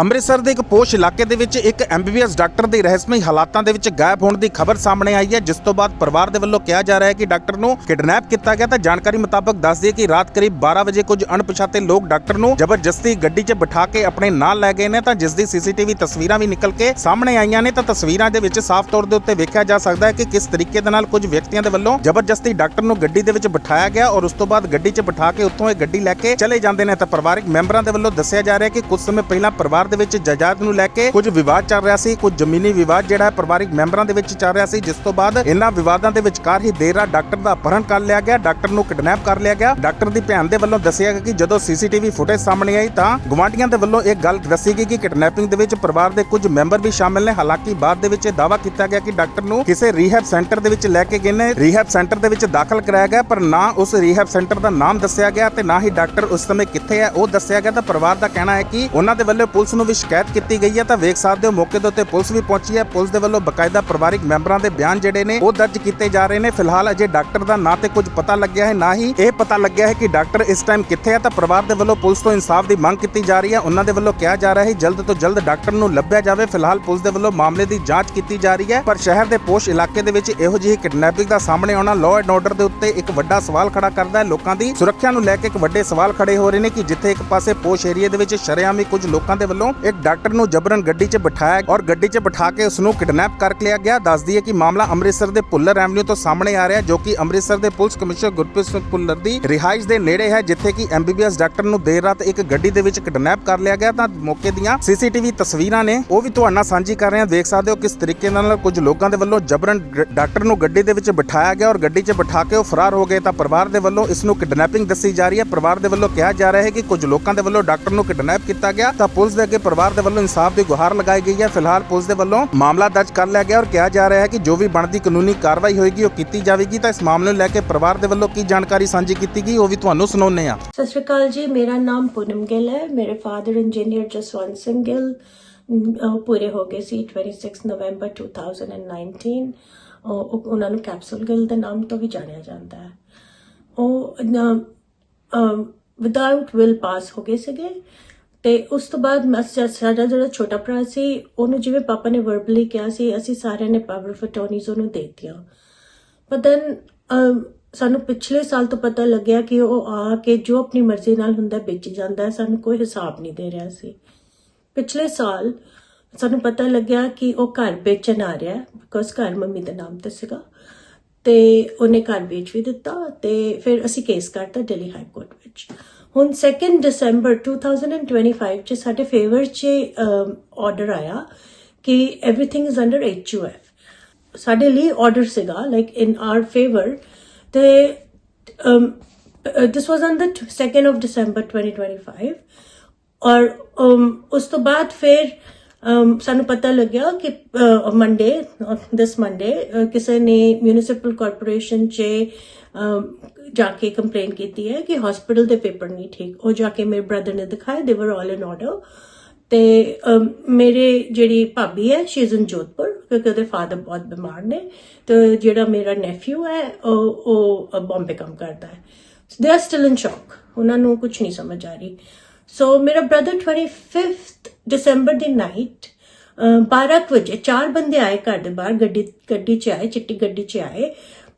ਅੰਮ੍ਰਿਤਸਰ ਦੇ ਇੱਕ ਪੋਸ਼ ਇਲਾਕੇ ਦੇ ਵਿੱਚ ਇੱਕ ਐਮਬੀਬੀਐਸ ਡਾਕਟਰ ਦੇ ਰਹੱਸਮਈ ਹਾਲਾਤਾਂ ਦੇ ਵਿੱਚ ਗਾਇਬ ਹੋਣ ਦੀ ਖਬਰ ਸਾਹਮਣੇ ਆਈ ਹੈ, ਜਿਸ ਤੋਂ ਬਾਅਦ ਪਰਿਵਾਰ ਦੇ ਵੱਲੋਂ ਕਿਹਾ ਜਾ ਰਿਹਾ ਹੈ ਕਿ ਡਾਕਟਰ ਨੂੰ ਕਿਡਨੈਪ ਕੀਤਾ ਗਿਆ। ਤਾਂ ਜਾਣਕਾਰੀ ਮੁਤਾਬਕ ਦੱਸਦੀ ਹੈ ਕਿ ਰਾਤ ਕਰੀਬ 12 ਵਜੇ ਕੁਝ ਅਣਪਛਾਤੇ ਲੋਕ ਡਾਕਟਰ ਨੂੰ ਜ਼ਬਰਦਸਤੀ ਗੱਡੀ 'ਚ ਬਿਠਾ ਕੇ ਆਪਣੇ ਨਾਲ ਲੈ ਗਏ ਨੇ। ਤਾਂ ਜਿਸ ਦੀ ਸੀਸੀਟੀਵੀ ਤਸਵੀਰਾਂ ਵੀ ਨਿਕਲ ਕੇ ਸਾਹਮਣੇ ਆਈਆਂ ਨੇ। ਤਾਂ ਤਸਵੀਰਾਂ ਦੇ ਵਿੱਚ ਸਾਫ਼ ਤੌਰ ਦੇ ਉੱਤੇ ਵੇਖਿਆ ਜਾ ਸਕਦਾ ਹੈ ਕਿ ਕਿਸ ਤਰੀਕੇ ਦੇ ਨਾਲ ਕੁਝ ਵਿਅਕਤੀਆਂ ਦੇ ਵੱਲੋਂ ਜ਼ਬਰਦਸਤੀ ਡਾਕਟਰ ਨੂੰ ਗੱਡੀ ਦੇ ਵਿੱਚ ਬਿਠਾਇਆ ਗਿਆ ਔਰ ਉਸ ਤੋਂ ਬਾਅਦ ਗੱਡੀ 'ਚ ਬਿਠਾ ਕੇ ਉੱਥੋਂ ਇਹ ਗੱਡੀ ਲੈ ਕੇ ਚਲੇ ਜਾਂਦੇ ਨੇ। ਤਾਂ ਪਰਿਵਾਰਕ ਮੈਂਬਰਾਂ ਦੇ ਵੱਲੋਂ ਦੱਸਿਆ ਜਾ ਰਿਹਾ ਹੈ ਕਿ ਕੁਝ ਸਮੇਂ ਪਹਿਲਾਂ ਪਰਿਵਾਰ ਦੇ ਵਿੱਚ ਜਾਇਦਾਦ ਨੂੰ ਲੈ ਕੇ ਕੁਝ ਵਿਵਾਦ ਚੱਲ ਰਿਹਾ ਸੀ, ਕੁਝ ਜ਼ਮੀਨੀ ਵਿਵਾਦ ਜਿਹੜਾ ਪਰਿਵਾਰਿਕ ਮੈਂਬਰਾਂ ਦੇ ਵਿੱਚ ਚੱਲ ਰਿਹਾ ਸੀ, ਜਿਸ ਤੋਂ ਬਾਅਦ ਇਹਨਾਂ ਵਿਵਾਦਾਂ ਦੇ ਵਿਚਕਾਰ ਹੀ ਦੇਰ ਰਾਤ ਡਾਕਟਰ ਦਾ ਅਪਹਰਨ ਕਰ ਲਿਆ ਗਿਆ, ਡਾਕਟਰ ਨੂੰ ਕਿਡਨੈਪ ਕਰ ਲਿਆ ਗਿਆ। ਡਾਕਟਰ ਦੀ ਭੈਣ ਦੇ ਵੱਲੋਂ ਦੱਸਿਆ ਕਿ ਜਦੋਂ ਸੀਸੀਟੀਵੀ ਫੁਟੇਜ ਸਾਹਮਣੇ ਆਈ ਤਾਂ ਗਵਾਂਢੀਆਂ ਦੇ ਵੱਲੋਂ ਇਹ ਗੱਲ ਦੱਸੀ ਗਈ ਕਿ ਕਿਡਨੈਪਿੰਗ ਦੇ ਵਿੱਚ ਪਰਿਵਾਰ ਦੇ ਕੁਝ ਮੈਂਬਰ ਵੀ ਸ਼ਾਮਿਲ ਨੇ। ਹਾਲਾਂਕਿ ਬਾਅਦ ਦੇ ਵਿੱਚ ਇਹ ਦਾਅਵਾ ਕੀਤਾ ਗਿਆ ਕਿ ਡਾਕਟਰ ਨੂੰ ਕਿਸੇ ਰੀਹੈਬ ਸੈਂਟਰ ਦੇ ਵਿੱਚ ਲੈ ਕੇ ਗਏ ਨੇ। ਰੀਹੈਬ ਸੈਂਟਰ ਦੇ ਵਿੱਚ ਦਾਖਲ ਕਰਾਇਆ ਗਿਆ, ਪਰ ਨਾ ਉਸ ਰੀਹੈਬ ਸੈਂਟਰ ਦਾ ਨਾਮ ਦੱਸਿਆ ਗਿਆ ਤੇ ਨਾ ਹੀ ਡਾਕਟਰ ਉਸ ਸਮੇਂ ਕਿੱਥੇ ਹੈ, ਉਹ ਦੱਸਿਆ ਗਿਆ। ਤਾਂ ਪਰਿਵਾਰ ਦਾ ਕਹਿਣਾ ਹੈ ਕਿ ਉਹਨਾਂ ਦੇ ਵੱਲੋਂ ਪੁਲਿਸ ਨੂੰ ਵੀ ਸ਼ਿਕਾਇਤ ਕੀਤੀ ਗਈ ਹੈ, ਤਾਂ ਵੇਖ ਸਕਦੇ ਹੋ ਮੌਕੇ ਦੇ ਉੱਤੇ ਪੁਲਿਸ ਵੀ ਪਹੁੰਚੀ ਹੈ। ਪੁਲਿਸ ਦੇ ਵੱਲੋਂ ਬਕਾਇਦਾ ਪਰਿਵਾਰਿਕ ਮੈਂਬਰਾਂ ਦੇ ਬਿਆਨ ਜਿਹੜੇ ਨੇ, ਉਹ ਦਰਜ ਕੀਤੇ ਜਾ ਰਹੇ ਨੇ। ਫਿਲਹਾਲ ਅਜੇ ਡਾਕਟਰ ਦਾ ਨਾਂ ਤੇ ਕੁਝ ਪਤਾ ਲੱਗਿਆ ਹੈ, ਨਾ ਹੀ ਇਹ ਪਤਾ ਲੱਗਿਆ ਹੈ ਕਿ ਡਾਕਟਰ ਇਸ ਟਾਈਮ ਕਿੱਥੇ ਹੈ। ਤਾਂ ਪਰਿਵਾਰ ਦੇ ਵੱਲੋਂ ਪੁਲਿਸ ਤੋਂ ਇਨਸਾਫ ਦੀ ਮੰਗ ਕੀਤੀ ਜਾ ਰਹੀ ਹੈ। ਉਹਨਾਂ ਦੇ ਵੱਲੋਂ ਕਿਹਾ ਜਾ ਰਿਹਾ ਹੈ, ਜਲਦ ਤੋਂ ਜਲਦ ਡਾਕਟਰ ਨੂੰ ਲੱਭਿਆ ਜਾਵੇ। ਫਿਲਹਾਲ ਪੁਲਿਸ ਦੇ ਵੱਲੋਂ ਮਾਮਲੇ ਦੀ ਜਾਂਚ ਕੀਤੀ ਜਾ ਰਹੀ ਹੈ, ਪਰ ਸ਼ਹਿਰ ਦੇ ਪੋਸ਼ ਇਲਾਕੇ ਦੇ ਵਿੱਚ ਇਹੋ ਜਿਹੀ ਕਿਡਨੈਪਿੰਗ ਦਾ ਸਾਹਮਣੇ ਆਉਣਾ ਲਾਅ ਐਂਡ ਆਰਡਰ ਦੇ ਉੱਤੇ ਇੱਕ ਵੱਡਾ ਸਵਾਲ ਖੜਾ ਕਰਦਾ ਹੈ। ਲੋਕਾਂ ਦੀ ਸੁਰੱਖਿਆ ਨੂੰ ਲੈ ਕੇ ਇੱਕ ਵੱਡੇ ਸਵਾਲ ਖੜੇ ਹੋ ਰਹੇ ਨੇ ਕਿ ਜਿੱਥੇ ਇੱਕ ਪਾਸੇ ਪੋਸ਼ ਏਰੀਆ ਦੇ ਵਿੱਚ ਸ਼ਰੇਆਮ ਹੀ ਕੁਝ ਲੋਕਾਂ ਦੇ ਵੱਲੋਂ ਇੱਕ ਡਾਕਟਰ ਨੂੰ ਜਬਰਨ ਗੱਡੀ 'ਚ ਬਿਠਾਇਆ ਔਰ ਗੱਡੀ 'ਚ ਬਿਠਾ ਕੇ ਉਸ ਨੂੰ ਕਿਡਨੈਪ ਕਰ ਲਿਆ ਗਿਆ। ਦੱਸਦੀ ਹੈ ਕਿ ਮਾਮਲਾ ਅੰਮ੍ਰਿਤਸਰ ਦੇ ਭੁੱਲਰ ਐਵਨਿਊ ਤੋਂ ਸਾਹਮਣੇ ਆ ਰਿਹਾ ਜੋ ਕਿ ਅੰਮ੍ਰਿਤਸਰ ਦੇ ਪੁਲਿਸ ਕਮਿਸ਼ਨਰ ਗੁਰਪ੍ਰੀਤ ਸਿੰਘ ਭੁੱਲਰ ਦੀ ਰਿਹਾਇਸ਼ ਦੇ ਨੇੜੇ ਹੈ, ਜਿੱਥੇ ਕਿ ਐਮਬੀਬੀਐਸ ਡਾਕਟਰ ਨੂੰ ਦੇਰ ਰਾਤ ਇੱਕ ਗੱਡੀ ਦੇ ਵਿੱਚ ਕਿਡਨੈਪ ਕਰ ਲਿਆ ਗਿਆ। ਤਾਂ ਮੌਕੇ ਦੀਆਂ ਸੀਸੀਟੀਵੀ ਤਸਵੀਰਾਂ ਨੇ, ਉਹ ਵੀ ਤੁਹਾਡੇ ਨਾਲ ਸਾਂਝੀ ਕਰ ਰਹੇ ਹਾਂ। ਦੇਖ ਸਕਦੇ ਹੋ ਕਿਸ ਤਰੀਕੇ ਨਾਲ ਕੁਝ ਲੋਕਾਂ ਦੇ ਵੱਲੋਂ ਜਬਰਨ ਡਾਕਟਰ ਨੂੰ ਗੱਡੀ ਦੇ ਵਿੱਚ ਬਿਠਾਇਆ ਗਿਆ ਔਰ ਗੱਡੀ 'ਚ ਬਿਠਾ ਕੇ ਉਹ ਫਰਾਰ ਹੋ ਗਏ। ਤਾਂ ਪਰਿਵਾਰ ਦੇ ਵੱਲੋਂ ਇਸ ਨੂੰ ਕਿਡਨੈਪਿੰਗ ਦੱਸੀ ਜਾ ਰਹੀ ਹੈ। ਪਰਿਵਾਰ ਦੇ ਵੱਲੋਂ ਕਿਹਾ ਜਾ ਰਿਹਾ ਹੈ ਕਿ ਕੁਝ ਲੋਕਾਂ ਦੇ ਵੱਲੋਂ ਡਾਕਟਰ ਨੂੰ ਕਿਡਨੈਪ ਕੀਤਾ ਗਿਆ। ਤਾਂ ਪੁਲਿਸ ਦੇ ਅੱਗੇ ਪਰਿਵਾਰ ਦੇ ਵੱਲੋਂ ਇਨਸਾਫ ਦੀ ਗੁਹਾਰ ਲਗਾਈ ਗਈ ਹੈ। ਫਿਲਹਾਲ ਪੁਲਿਸ ਦੇ ਵੱਲੋਂ ਮਾਮਲਾ ਦਰਜ ਕਰ ਲਿਆ ਗਿਆ ਔਰ ਕਿਹਾ ਜਾ ਰਿਹਾ ਹੈ ਕਿ ਜੋ ਵੀ ਬਣਦੀ ਕਾਨੂੰਨੀ ਕਾਰਵਾਈ ਹੋਏਗੀ, ਉਹ ਕੀਤੀ ਜਾਵੇਗੀ। ਤਾਂ ਇਸ ਮਾਮਲੇ ਨੂੰ ਲੈ ਕੇ ਪਰਿਵਾਰ ਦੇ ਵੱਲੋਂ ਕੀ ਜਾਣਕਾਰੀ ਸਾਂਝੀ ਕੀਤੀ ਗਈ, ਉਹ ਵੀ ਤੁਹਾਨੂੰ ਸੁਣਾਉਂਦੇ ਹਾਂ। ਸਤਿ ਸ਼੍ਰੀ ਅਕਾਲ ਜੀ, ਮੇਰਾ ਨਾਮ ਪੂਨਮ ਗਿੱਲ ਹੈ। ਮੇਰੇ ਫਾਦਰ ਇੰਜੀਨੀਅਰ ਜਸਵੰਤ ਸਿੰਘ ਗਿੱਲ ਪੂਰੇ ਹੋ ਗਏ ਸੀ 26 ਨਵੰਬਰ 2019 ਉਹਨਾਂ ਨੂੰ ਕੈਪਸੂਲ ਗਿੱਲ ਦੇ ਨਾਮ ਤੋਂ ਵੀ ਜਾਣਿਆ ਜਾਂਦਾ ਹੈ। ਉਹ ਵਿਦਆਊਟ ਵਿਲ ਪਾਸ ਹੋ ਗਏ ਸੀਗੇ। ਤੇ ਉਸ ਤੋਂ ਬਾਅਦ ਸਾਡਾ ਜਿਹੜਾ ਛੋਟਾ ਭਰਾ ਸੀ, ਉਹਨੂੰ ਜਿਵੇਂ ਪਾਪਾ ਨੇ ਵਰਬਲੀ ਕਿਹਾ ਸੀ, ਅਸੀਂ ਸਾਰਿਆਂ ਨੇ ਪਾਵਰ ਆਫ ਅਟਾਰਨੀਜ਼ ਉਹਨੂੰ ਦੇ ਦਿੱਤੀਆਂ। ਪਰ ਦੈਨ ਸਾਨੂੰ ਪਿਛਲੇ ਸਾਲ ਤੋਂ ਪਤਾ ਲੱਗਿਆ ਕਿ ਉਹ ਆ ਕੇ ਜੋ ਆਪਣੀ ਮਰਜ਼ੀ ਨਾਲ ਹੁੰਦਾ ਵੇਚ ਜਾਂਦਾ, ਸਾਨੂੰ ਕੋਈ ਹਿਸਾਬ ਨਹੀਂ ਦੇ ਰਿਹਾ ਸੀ। ਪਿਛਲੇ ਸਾਲ ਸਾਨੂੰ ਪਤਾ ਲੱਗਿਆ ਕਿ ਉਹ ਘਰ ਵੇਚਣ ਆ ਰਿਹਾ ਬਿਕੋਜ਼ ਘਰ ਮੰਮੀ ਦਾ ਨਾਮ ਤੇ ਸੀਗਾ। ਤੇ ਉਹਨੇ ਘਰ ਵੇਚ ਵੀ ਦਿੱਤਾ ਤੇ ਫਿਰ ਅਸੀਂ ਕੇਸ ਕਰਤਾ ਦਿੱਲੀ ਹਾਈ ਕੋਰਟ ਵਿੱਚ। ਹੁਣ 2 ਦਸੰਬਰ 2025 ਚ ਸਾਡੇ ਫੇਵਰ ਚ ਆਰਡਰ ਆਇਆ ਕਿ एवरीथिंग ਇਜ਼ ਅੰਡਰ ਐਚਯੂਐਫ ਸਾਡੇ ਲਈ ਆਰਡਰ ਸੀਗਾ ਲਾਈਕ ਇਨ ਆਰ ਫੇਵਰ ਤੇ ਦਿਸ ਵਾਸ ਔਨ ਦ 2nd ਆਫ ਦਸੰਬਰ 2025 ਔਰ um, ਉਸ ਤੋਂ ਬਾਅਦ ਫਿਰ um, ਸਾਨੂੰ ਪਤਾ ਲੱਗਿਆ ਕਿ ਮੰਡੇ ਦਿਸ ਮੰਡੇ ਕਿਸੇ ਨੇ ਮਿਊਨਿਸਪਲ ਕਾਰਪੋਰੇਸ਼ਨ 'ਚ ਜਾ ਕੇ ਕੰਪਲੇਨ ਕੀਤੀ ਹੈ ਕਿ ਹਸਪੀਟਲ ਦੇ ਪੇਪਰ ਨਹੀਂ ਠੀਕ। ਉਹ ਜਾ ਕੇ ਮੇਰੇ ਬ੍ਰਦਰ ਨੇ ਦਿਖਾਏ ਦੇ ਵਰ ਆਲ ਇਨ ਆਰਡਰ ਤੇ ਮੇਰੇ ਜਿਹੜੀ ਭਾਬੀ ਹੈ ਸ਼ੀ ਇਜ਼ ਇਨ ਜੋਧਪੁਰ, ਕਿਉਂਕਿ ਉਹਦੇ ਫਾਦਰ ਬਹੁਤ ਬਿਮਾਰ ਨੇ। ਤੇ ਜਿਹੜਾ ਮੇਰਾ ਨੈਫਿਊ ਹੈ, ਉਹ ਉਹ ਬੰਬੇ ਕੰਮ ਕਰਦਾ ਹੈ। ਦੇ ਆਰ ਸਟਿਲ ਇਨ ਸ਼ੌਕ ਉਹਨਾਂ ਨੂੰ ਕੁਝ ਨਹੀਂ ਸਮਝ ਆ ਰਹੀ। ਸੋ ਮੇਰਾ ਬ੍ਰਦਰ 25th ਦਸੰਬਰ ਦੀ ਨਾਈਟ 12 ਵਜੇ ਚਾਰ ਬੰਦੇ ਆਏ ਘਰ ਦੇ ਬਾਹਰ ਗੱਡੀ ਗੱਡੀ 'ਚ ਆਏ ਚਿੱਟੀ ਗੱਡੀ 'ਚ ਆਏ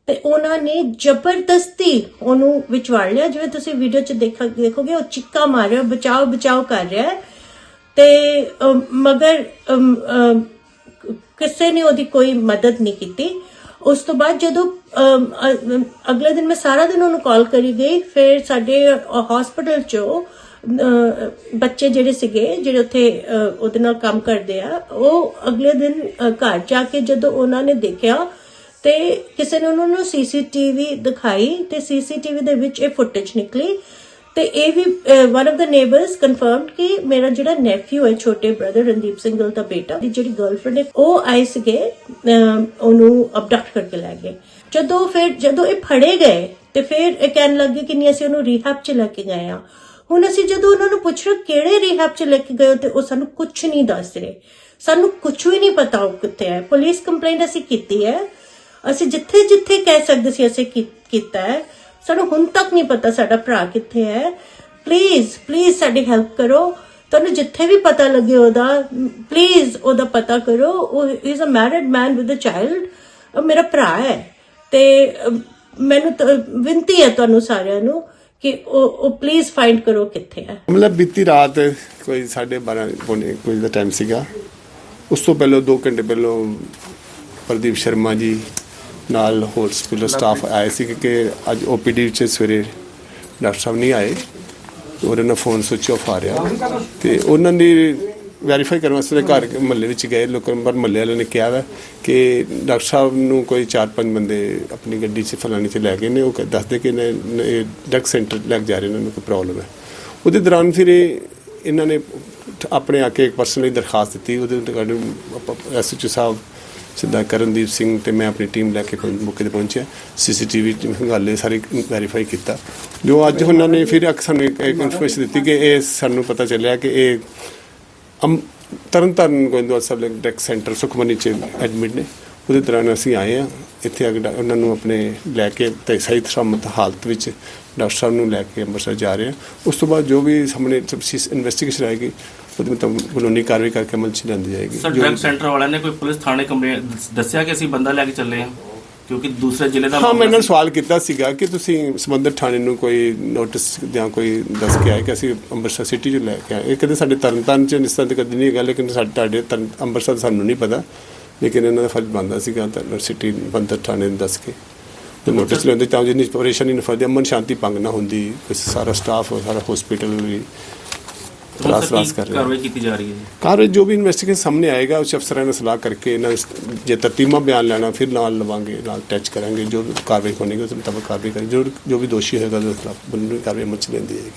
ਤੇ ਉਹਨਾਂ ਨੇ ਜ਼ਬਰਦਸਤੀ ਉਹਨੂੰ ਵਿਚਵਾੜ ਲਿਆ ਜਿਵੇਂ ਤੁਸੀਂ ਵੀਡੀਓ 'ਚ ਦੇਖਾ ਦੇਖੋਗੇ ਉਹ ਚਿੱਕਾ ਮਾਰ ਰਿਹਾ ਬਚਾਓ ਬਚਾਓ ਕਰ ਰਿਹਾ ਤੇ ਮਗਰ ਕਿਸੇ ਨੇ ਉਹਦੀ ਕੋਈ ਮਦਦ ਨਹੀਂ ਕੀਤੀ ਉਸ ਤੋਂ ਬਾਅਦ ਜਦੋਂ ਅਗਲੇ ਦਿਨ ਮੈਂ ਸਾਰਾ ਦਿਨ ਉਹਨੂੰ ਕਾਲ ਕਰੀ ਗਈ ਫਿਰ ਸਾਡੇ ਹਸਪੀਟਲ ਚੋਂ ਬੱਚੇ ਜਿਹੜੇ ਸੀਗੇ ਜਿਹੜੇ ਉੱਥੇ ਉਹਦੇ ਨਾਲ ਕੰਮ ਕਰਦੇ ਆ ਉਹ ਅਗਲੇ ਦਿਨ ਘਰ ਜਾ ਕੇ ਜਦੋਂ ਉਹਨਾਂ ਨੇ ਦੇਖਿਆ ਤੇ ਕਿਸੇ ਨੇ ਉਹਨਾਂ ਨੂੰ ਸੀਸੀਟੀਵੀ ਦਿਖਾਈ ਤੇ ਸੀਸੀਟੀਵੀ ਦੇ ਵਿੱਚ ਇਹ ਫੁਟੇਜ ਨਿਕਲੀ ਤੇ ਇਹ ਵੀ one of the neighbours confirmed ਕਿ ਮੇਰਾ ਜਿਹੜਾ ਨੈਫਿਊ ਹੈ ਛੋਟੇ ਬ੍ਰਦਰ ਰਣਦੀਪ ਸਿੰਘ ਦਾ ਬੇਟਾ ਦੀ ਜਿਹੜੀ ਗਰਲਫ੍ਰੈਂਡ ਹੈ ਉਹ ਆਏ ਸੀਗੇ ਅਮ, ਉਹਨੂੰ ਅਬਡਕਟ ਕਰਕੇ ਲੈ ਗਏ। ਜਦੋਂ ਫਿਰ ਜਦੋਂ ਇਹ ਫੜੇ ਗਏ ਤੇ ਫਿਰ ਇਹ ਕਹਿਣ ਲੱਗੇ ਕਿ ਨਹੀਂ ਅਸੀਂ ਉਹਨੂੰ ਰੀਹੈਬ ਚ ਲੈ ਕੇ ਗਏ ਆ। ਹੁਣ ਅਸੀਂ ਜਦੋਂ ਉਹਨਾਂ ਨੂੰ ਪੁੱਛ ਰਹੇ ਕਿਹੜੇ ਰੀਹੈਬ ਚ ਲੈ ਕੇ ਗਏ ਤੇ ਉਹ ਸਾਨੂੰ ਕੁਝ ਨਹੀਂ ਦੱਸ ਰਹੇ। ਸਾਨੂੰ ਕੁਝ ਵੀ ਨਹੀਂ ਪਤਾ ਉਹ ਕਿੱਥੇ ਹੈ। ਪੁਲਿਸ ਕੰਪਲੇਂਟ ਅਸੀਂ ਕੀਤੀ ਹੈ। ਅਸੀਂ ਜਿੱਥੇ ਜਿੱਥੇ ਕਹਿ ਸਕਦੇ ਸੀ ਅਸੀਂ ਕੀਤਾ ਹੈ। ਸਾਨੂੰ ਹੁਣ ਤੱਕ ਨਹੀਂ ਪਤਾ ਸਾਡਾ ਭਰਾ ਕਿੱਥੇ ਹੈ। ਪਲੀਜ਼ ਪਲੀਜ਼ ਸਾਡੀ ਹੈਲਪ ਕਰੋ। ਤੁਹਾਨੂੰ ਜਿੱਥੇ ਵੀ ਪਤਾ ਲੱਗੇ ਉਹਦਾ ਪਲੀਜ਼ ਉਹਦਾ ਪਤਾ ਕਰੋ। ਉਹ is a married man with a child ਮੇਰਾ ਭਰਾ ਹੈ। ਤੇ ਮੈਨੂੰ ਤਾਂ ਵਿਨਤੀ ਹੈ ਤੁਹਾਨੂੰ ਸਾਰਿਆਂ ਨੂੰ ਕਿ ਉਹ ਉਹ ਪਲੀਜ਼ ਫਾਈਂਡ ਕਰੋ ਕਿੱਥੇ ਹੈ ਮਤਲਬ ਬੀਤੀ ਰਾਤ ਕੋਈ 12:30 ਪੌਣੇ, ਕੋਈ ਦਾ ਟਾਈਮ ਸੀਗਾ। ਉਸ ਤੋਂ ਪਹਿਲਾਂ 2 ਘੰਟੇ ਪਹਿਲਾਂ ਪ੍ਰਦੀਪ ਸ਼ਰਮਾ ਜੀ ਨਾਲ ਹਸਪੀਟਲ ਸਟਾਫ ਆਏ ਸੀ ਕਿ ਅੱਜ ਓਪੀਡੀ ਵਿੱਚ ਸਵੇਰੇ ਡਾਕਟਰ ਸਾਹਿਬ ਨਹੀਂ ਆਏ। ਉਹਨਾਂ ਉਹਦੇ ਨਾਲ ਫੋਨ ਸੁਚ ਆਫ ਆ ਰਿਹਾ ਤੇ ਉਹਨਾਂ ਦੀ ਵੈਰੀਫਾਈ ਕਰਨ ਵਾਸਤੇ ਘਰ ਮਹੱਲੇ ਵਿੱਚ ਗਏ, ਲੋਕਾਂ ਪਰ ਮਹੱਲੇ ਵਾਲਿਆਂ ਨੇ ਕਿਹਾ ਵਾ ਕਿ ਡਾਕਟਰ ਸਾਹਿਬ ਨੂੰ ਕੋਈ 4-5 ਬੰਦੇ ਆਪਣੀ ਗੱਡੀ 'ਚ ਫਲਾਣੀ 'ਚ ਲੈ ਗਏ ਨੇ, ਉਹ ਕ- ਦੱਸਦੇ ਕਿ ਨੇ ਡਰਗ ਸੈਂਟਰ ਲੈ ਕੇ ਜਾ ਰਹੇ ਨੇ, ਉਹਨਾਂ ਨੂੰ ਕੋਈ ਪ੍ਰੋਬਲਮ ਹੈ। ਉਹਦੇ ਦੌਰਾਨ ਫਿਰ ਇਹ, ਇਹਨਾਂ ਨੇ ਆਪਣੇ ਆ ਕੇ ਇੱਕ ਪਰਸਨਲੀ ਦਰਖਾਸਤ ਦਿੱਤੀ, ਉਹਦੇ ਰਿਗਾਰਡਿੰਗ ਐਸਐਚਓ ਸਾਹਿਬ ਸਿੱਧਾ ਕਰਨਦੀਪ ਸਿੰਘ ਤੇ ਮੈਂ ਆਪਣੀ ਟੀਮ ਲੈ ਕੇ ਮੌਕੇ ਤੇ ਪਹੁੰਚਿਆ ਸੀਸੀਟੀਵੀ ਹੰਗਾਲੇ ਸਾਰੇ ਵੈਰੀਫਾਈ ਕੀਤਾ। ਜੋ ਅੱਜ ਉਹਨਾਂ ਨੇ ਫਿਰ ਸਾਨੂੰ ਇੱਕ ਇਨਫੋਰਮੇਸ਼ਨ ਦਿੱਤੀ ਕਿ ਇਹ ਸਾਨੂੰ ਪਤਾ ਚੱਲਿਆ ਕਿ ਇਹ ਤਰਨਤਾਰਨ ਗੋਇੰਦਵਾਲ ਸਾਹਿਬ ਡੈਕ ਸੈਂਟਰ ਸੁਖਮਨੀ ਚ ਐਡਮਿਟ ਨੇ। ਉਹਦੇ ਦੌਰਾਨ ਅਸੀਂ ਆਏ ਆ ਇੱਥੇ ਆ ਡਾ- ਉਹਨਾਂ ਨੂੰ ਆਪਣੇ ਲੈ ਕੇ ਤੇ ਸਹੀ ਸਲਾਮਤ ਹਾਲਤ ਵਿੱਚ ਡਾਕਟਰ ਸਾਹਿਬ ਨੂੰ ਲੈ ਕੇ ਅੰਮ੍ਰਿਤਸਰ ਜਾ ਰਹੇ ਆ ਉਸ ਤੋਂ ਬਾਅਦ ਜੋ ਵੀ ਸਾਹਮਣੇ ਇਨਵੈਸਟੀਗੇਸ਼ਨ ਆਏਗੀ ਉਹਦੇ ਮੁਤਾਬਕ ਕਾਨੂੰਨੀ ਕਾਰਵਾਈ ਕਰਕੇ ਅਮਲ ਚ ਲਿਆਂਦੀ ਜਾਏਗੀ। ਸਰ ਡਰਗ ਸੈਂਟਰ ਵਾਲਿਆਂ ਨੇ ਕੋਈ ਪੁਲਿਸ ਥਾਣੇ ਕੰਪਲੇਂਟ ਦੱਸਿਆ ਕਿ ਅਸੀਂ ਬੰਦਾ ਲੈ ਕੇ ਚੱਲੇ ਹਾਂ? ਕਿਉਂਕਿ ਦੂਸਰੇ ਜ਼ਿਲ੍ਹੇ ਦਾ ਹਾਂ ਮੈਂ ਇਹਨਾਂ। ਸਵਾਲ ਕੀਤਾ ਸੀਗਾ ਕਿ ਤੁਸੀਂ ਸੰਬੰਧਿਤ ਥਾਣੇ ਨੂੰ ਕੋਈ ਨੋਟਿਸ ਜਾਂ ਕੋਈ ਦੱਸ ਕੇ ਆਏ ਕਿ ਅਸੀਂ ਅੰਮ੍ਰਿਤਸਰ ਸਿਟੀ 'ਚ ਲੈ ਕੇ ਆਏ? ਇਹ ਕਦੇ ਸਾਡੇ ਤਰਨਤਾਰਨ 'ਚ ਨਿਸਤਾਂ ਤੇ ਕਦੀ ਨਹੀਂ ਗੱਲ ਲੇਕਿਨ ਸਾਡੇ ਤੁਹਾਡੇ ਅੰਮ੍ਰਿਤਸਰ ਸਾਨੂੰ ਨਹੀਂ ਪਤਾ। ਲੇਕਿਨ ਇਹਨਾਂ ਦਾ ਫਰਜ਼ ਬਣਦਾ ਸੀਗਾ ਤਾਂ ਸਿਟੀ ਬੰਦਰ ਥਾਣੇ ਨੂੰ ਦੱਸ ਕੇ। ਤੇ ਨੋਟਿਸ ਲੈਂਦੇ ਤਾਂ ਜਿੰਨੀ ਪਰੇਸ਼ਾਨੀ ਨਾ ਫਰਦੇ ਅਮਨ ਸ਼ਾਂਤੀ ਭੰਗ ਨਾ ਹੁੰਦੀ ਕੋਈ ਸਾਰਾ ਸਟਾਫ ਸਾਰਾ ਹਸਪੀਟਲ ਵੀ ਹੁਣ ਰਾਸ ਸਰ ਰਾਸ ਕੀ ਕਰ ਰਿਹਾ ਕਾਰਵਾਈ ਕੀਤੀ ਜਾ ਰਹੀ ਹੈ ਜੀ ਕਾਰਵਾਈ ਜੋ ਵੀ ਇਨਵੈਸਟੀਗੇਸ਼ਨ ਸਾਹਮਣੇ ਆਏਗਾ ਉਸ ਅਫਸਰਾਂ ਨਾਲ ਸਲਾਹ ਕਰਕੇ ਇਹਨਾਂ ਜੇ ਤਰਤੀਮਾ ਬਿਆਨ ਲੈਣਾ ਫਿਰ ਨਾਲ ਲਵਾਂਗੇ ਨਾਲ ਟੈਚ ਕਰਾਂਗੇ ਜੋ ਵੀ ਕਾਰਵਾਈ ਹੋਣੀ ਉਸ ਮੁਤਾਬਕ ਕਾਰਵਾਈ ਕਰਾਂਗੇ ਜੋ ਜੋ ਵੀ ਦੋਸ਼ੀ ਹੋਏਗਾ ਉਹਦੇ ਖਿਲਾਫ ਕਾਰਵਾਈ ਅਮਲ ਚ ਲੈਂਦੀ ਜਾਏਗੀ